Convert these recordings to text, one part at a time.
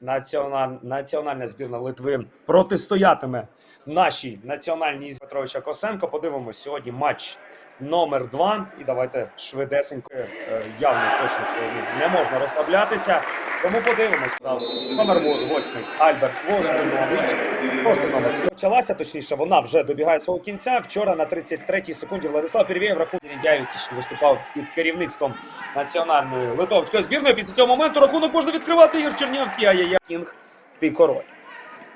Національ... Національна збірна Литви протистоятиме нашій національній Петровича Косенко. Подивимось сьогодні матч номер 2 І давайте швидесенько. Е, Явно точно сьогодні не можна розслаблятися. Тому подивимось. Номер 8 Альберт Воздунович. Просто. Почалася, точніше, вона вже добігає свого кінця. Вчора на 33-й секунді Владислав Пірвєєв рахунок який виступав під керівництвом національної литовської збірної. Після цього моменту рахунок можна відкривати Ігор Чернявський. Ай-яй-яй. Кінг, ти король.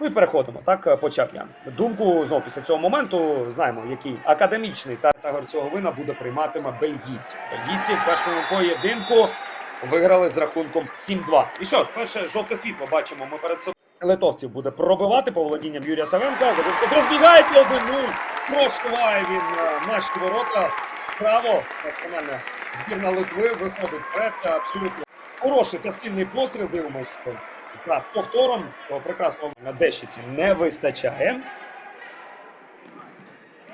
Ну і переходимо. Так е, почав я. Думку знову після цього моменту знаємо, який академічний та тагор цього вина буде прийматиме бельгійці. Бельгійці в першому поєдинку виграли з рахунком 7-2. І що, перше жовте світло бачимо ми перед собою. Литовців буде пробивати по володінням Юрія Савенка. Забувка розбігається 1-0. Проштуває він е, наші ворота. Право. Національна збірна Литви виходить вперед. Абсолютно хороший та сильний постріл. Дивимось. Так, повтором того прекрасного Дещиці не вистачає.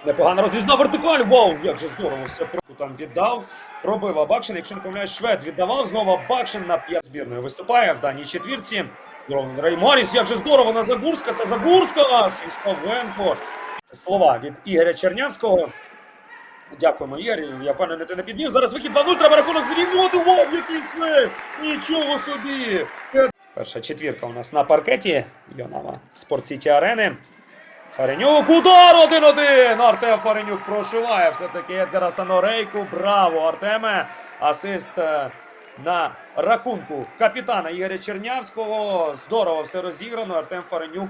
Непогана розрізна вертикаль. Вау, як же здорово все там віддав. Пробив Абакшин. Якщо не помиляюсь, швед віддавав. Знову Абакшин на п'ять збірної виступає в даній четвірці. Рей Маріс, як же здорово на Загурськаса. Загурська! Свістовенко. Слова від Ігоря Чернявського. Дякуємо, Ігор. Я впевнений, ти не підніс. Зараз викид 2-0, треба рахунок зрівнювати. Вау, який сейв! Нічого собі! Перша четвірка у нас на паркеті. Йонава Спорт Сіті Арени. Фаренюк, удар 1-1! Артем Фаренюк прошиває все-таки Едгара Санорейку. Браво, Артеме! Асист е, на рахунку капітана Ігоря Чернявського. Здорово все розіграно. Артем Фаренюк.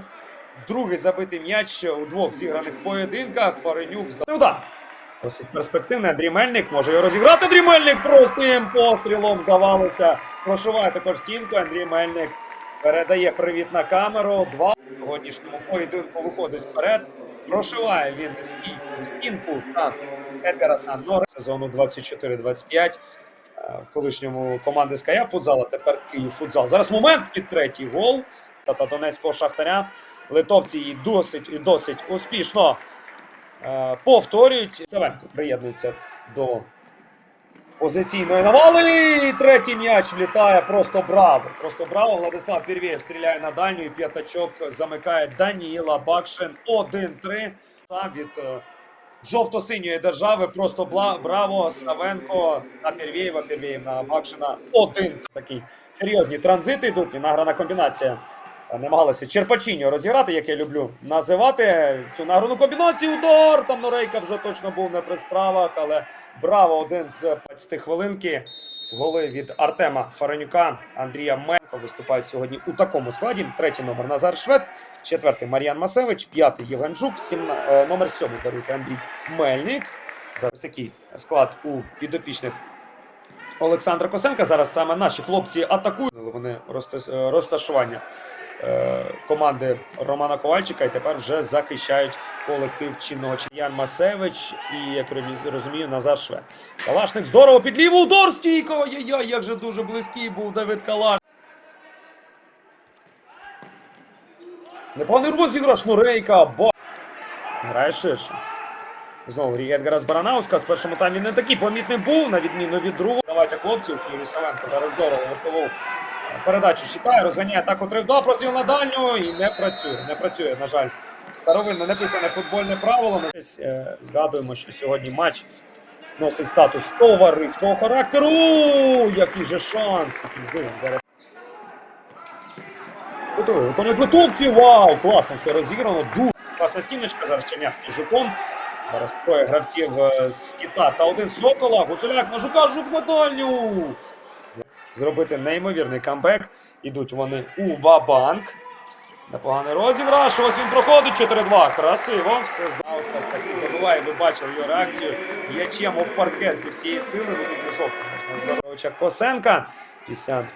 Другий забитий м'яч у двох зіграних поєдинках. Фаренюк здав. Удар! Досить перспективний Андрій Мельник може його розіграти. Андрій Мельник простим пострілом здавалося. Прошиває також стінку. Андрій Мельник передає привіт на камеру. Два сьогоднішньому поєдинку виходить вперед. Прошиває він стійку стінку на Едгара Сандора сезону 24-25. Е, В колишньому команди Скаяп футзал, а тепер Київ футзал. Зараз момент під третій гол Тата Донецького шахтаря. Литовці її досить і досить успішно повторюють. Савенко приєднується до позиційної навали. І Третій м'яч влітає. Просто браво. Просто браво. Владислав Пірвєєв стріляє на дальню і п'ятачок замикає Даніїла Бакшин. 1-3. Сам від е, жовто-синьої держави. Просто браво. Савенко на Пірвєєва. Пірвєєв на Бакшина. Один. Такі серйозні транзити йдуть. І награна комбінація. Намагалися Черпачіньо розіграти, як я люблю називати цю награну комбінацію. Удар! Там Норейка вже точно був не при справах, але браво! Один з 20 хвилинки. Голи від Артема Фаренюка, Андрія Менко виступають сьогодні у такому складі. Третій номер Назар Швед, четвертий Мар'ян Масевич, п'ятий Євген Жук, сімна... е, номер сьомий даруйте Андрій Мельник. Зараз такий склад у підопічних Олександра Косенка. Зараз саме наші хлопці атакують. Вони е, розташування команди Романа Ковальчика і тепер вже захищають колектив чинного Чи- Ян Масевич і, як розумію- Назар Швед. Калашник здорово під ліву удар стійко! Ай-яй, як же дуже близький був Давид Калаш. Непоганий розіграш Нурейка. Бо... Грає ширше. Знову Едгара з Баранауска. З першому таймі не такий помітний був, на відміну від другого. Давайте хлопців. Юрій Савенко зараз здорово верхову передачу читає, розганяє атаку 3-2, простріл на дальню і не працює. Не працює, на жаль. Старовинно написане футбольне правило. Ми е, згадуємо, що сьогодні матч носить статус товариського характеру. Який же шанс! Яким здивом зараз. Готовий. Виконують литовці. Вау! Класно все розіграно. Дуже класна стіночка. Зараз Чернявський жуком. Зараз троє гравців е, з кіта та один з сокола. Гуцуляк на жука, жук на дальню. Зробити неймовірний камбек. Ідуть вони у Вабанк. Непоганий розіграш. Ось він проходить 4-2. Красиво. Все Знаускас таки забуває. Ви бачили його реакцію. Ячем об паркет зі всієї сили. Заровича Косенка. Після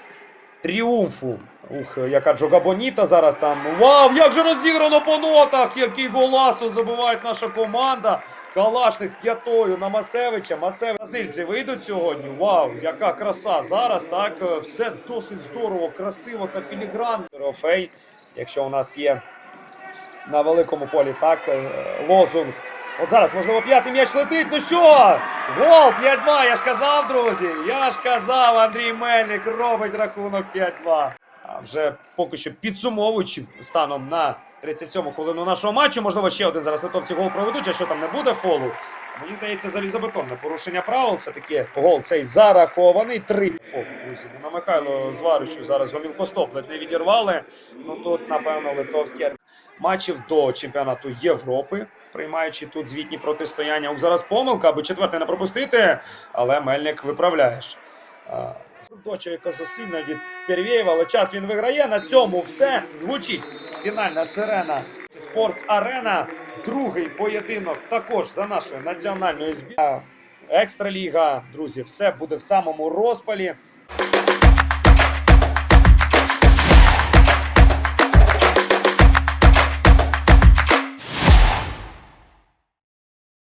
тріумфу. Ух, яка Джогабоніта зараз там. Вау, як же розіграно по нотах! Який голасу забиває наша команда. Калашник п'ятою на Масевича. Масевич. Бразильці вийдуть сьогодні. Вау, яка краса! Зараз так е, все досить здорово, красиво та філігранно. Трофей, якщо у нас є на великому полі так, е, лозунг От зараз, можливо, п'ятий м'яч летить. Ну що? Гол 5-2. Я ж казав, друзі. Я ж казав, Андрій Мельник робить рахунок 5-2. А вже поки що підсумовуючи станом на 37-му хвилину нашого матчу. Можливо, ще один зараз литовці гол проведуть, а що там не буде фолу. Мені здається, залізобетонне порушення правил. Все-таки гол цей зарахований. Три фол, друзі. На Михайло Зваричу зараз гомілко стоп ледь не відірвали. Ну тут, напевно, литовські матчів до чемпіонату Європи. Приймаючи тут звітні протистояння. Ох, зараз помилка, аби четвертий не пропустити, але Мельник виправляєш. Доча, яка засильна від Перевєєва, але час він виграє. На цьому все звучить. Фінальна сирена Спортс Арена. Другий поєдинок також за нашою національною збірною. Екстраліга, друзі, все буде в самому розпалі.